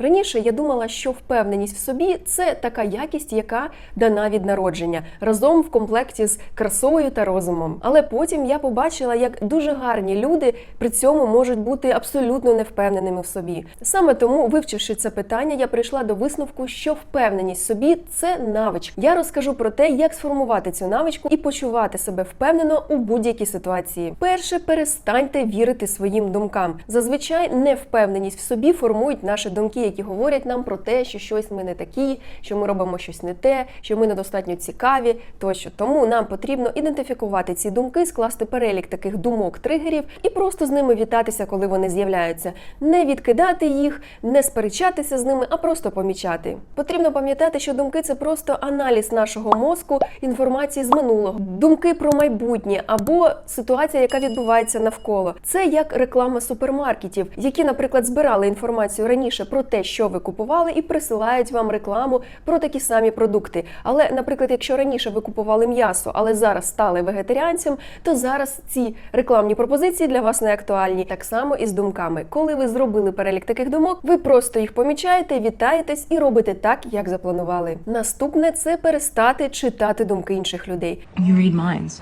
Раніше я думала, що впевненість в собі це така якість, яка дана від народження, разом в комплекті з красою та розумом. Але потім я побачила, як дуже гарні люди при цьому можуть бути абсолютно невпевненими в собі. Саме тому, вивчивши це питання, я прийшла до висновку, що впевненість в собі це навичка. Я розкажу про те, як сформувати цю навичку і почувати себе впевнено у будь-якій ситуації. Перше, перестаньте вірити своїм думкам. Зазвичай невпевненість в собі формують наші думки, які говорять нам про те, що щось ми не такі, що ми робимо щось не те, що ми недостатньо цікаві. Тощо тому нам потрібно ідентифікувати ці думки, скласти перелік таких думок, тригерів і просто з ними вітатися, коли вони з'являються. Не відкидати їх, не сперечатися з ними, а просто помічати. Потрібно пам'ятати, що думки це просто аналіз нашого мозку інформації з минулого, думки про майбутнє або ситуація, яка відбувається навколо. Це як реклама супермаркетів, які, наприклад, збирали інформацію раніше про те, що ви купували, і присилають вам рекламу про такі самі продукти. Але, наприклад, якщо раніше ви купували м'ясо, але зараз стали вегетаріанцем, то зараз ці рекламні пропозиції для вас не актуальні. Так само і з думками. Коли ви зробили перелік таких думок, ви просто їх помічаєте, вітаєтесь і робите так, як запланували. Наступне це перестати читати думки інших людей. You read minds.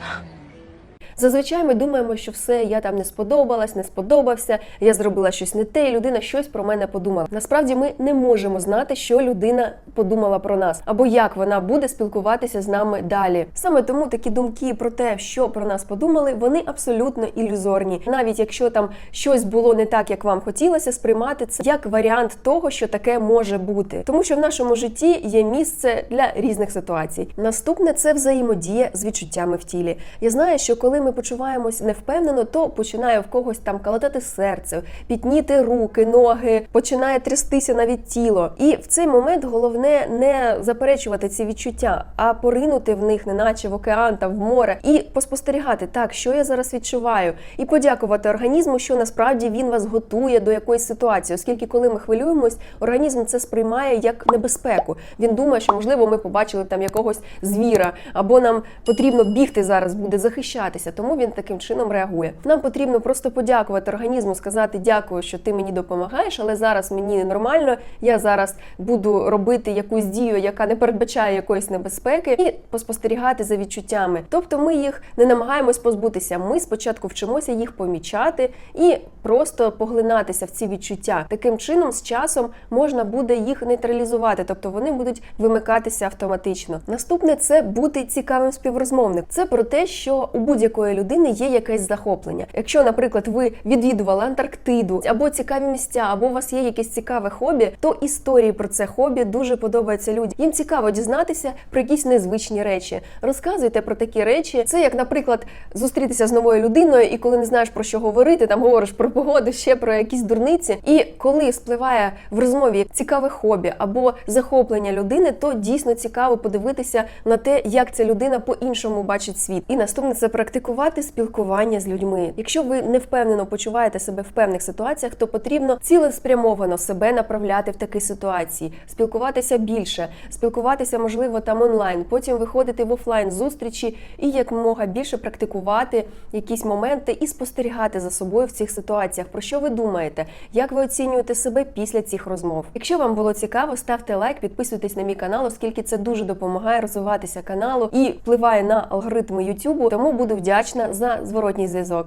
Зазвичай ми думаємо, що все, я там не сподобалась, не сподобався, я зробила щось не те, і людина щось про мене подумала. Насправді ми не можемо знати, що людина подумала про нас, або як вона буде спілкуватися з нами далі. Саме тому такі думки про те, що про нас подумали, вони абсолютно ілюзорні. Навіть якщо там щось було не так, як вам хотілося, сприймати це як варіант того, що таке може бути, тому що в нашому житті є місце для різних ситуацій. Наступне це взаємодія з відчуттями в тілі. Я знаю, що коли ми почуваємось невпевнено, то починає в когось там калатати серце, пітніти руки, ноги, починає трястися навіть тіло. І в цей момент головне не заперечувати ці відчуття, а поринути в них, неначе в океан та в море, і поспостерігати так, що я зараз відчуваю, і подякувати організму, що насправді він вас готує до якоїсь ситуації, оскільки, коли ми хвилюємось, організм це сприймає як небезпеку. Він думає, що можливо ми побачили там якогось звіра, або нам потрібно бігти зараз, буде захищатися. Тому він таким чином реагує. Нам потрібно просто подякувати організму, сказати дякую, що ти мені допомагаєш, але зараз мені нормально. Я зараз буду робити якусь дію, яка не передбачає якоїсь небезпеки, і поспостерігати за відчуттями. Тобто, ми їх не намагаємось позбутися. Ми спочатку вчимося їх помічати і просто поглинатися в ці відчуття. Таким чином, з часом можна буде їх нейтралізувати, тобто вони будуть вимикатися автоматично. Наступне це бути цікавим співрозмовником. Це про те, що у будь-якої людини є якесь захоплення. Якщо, наприклад, ви відвідували Антарктиду або цікаві місця, або у вас є якесь цікаве хобі, то історії про це хобі дуже подобаються людям. Їм цікаво дізнатися про якісь незвичні речі. Розказуйте про такі речі. Це як, наприклад, зустрітися з новою людиною, і коли не знаєш про що говорити, там говориш про погоду, ще про якісь дурниці. І коли спливає в розмові цікаве хобі або захоплення людини, то дійсно цікаво подивитися на те, як ця людина по-іншому бачить світ. І наступне це практикувати спілкування з людьми. Якщо ви не впевнено почуваєте себе в певних ситуаціях, то потрібно цілеспрямовано себе направляти в такі ситуації, спілкуватися більше, спілкуватися, можливо, там онлайн, потім виходити в офлайн зустрічі і якомога більше практикувати якісь моменти і спостерігати за собою в цих ситуаціях. Про що ви думаєте? Як ви оцінюєте себе після цих розмов? Якщо вам було цікаво, ставте лайк, підписуйтесь на мій канал, оскільки це дуже допомагає розвиватися каналу і впливає на алгоритми YouTube, тому буду вдячна за зворотній зв'язок.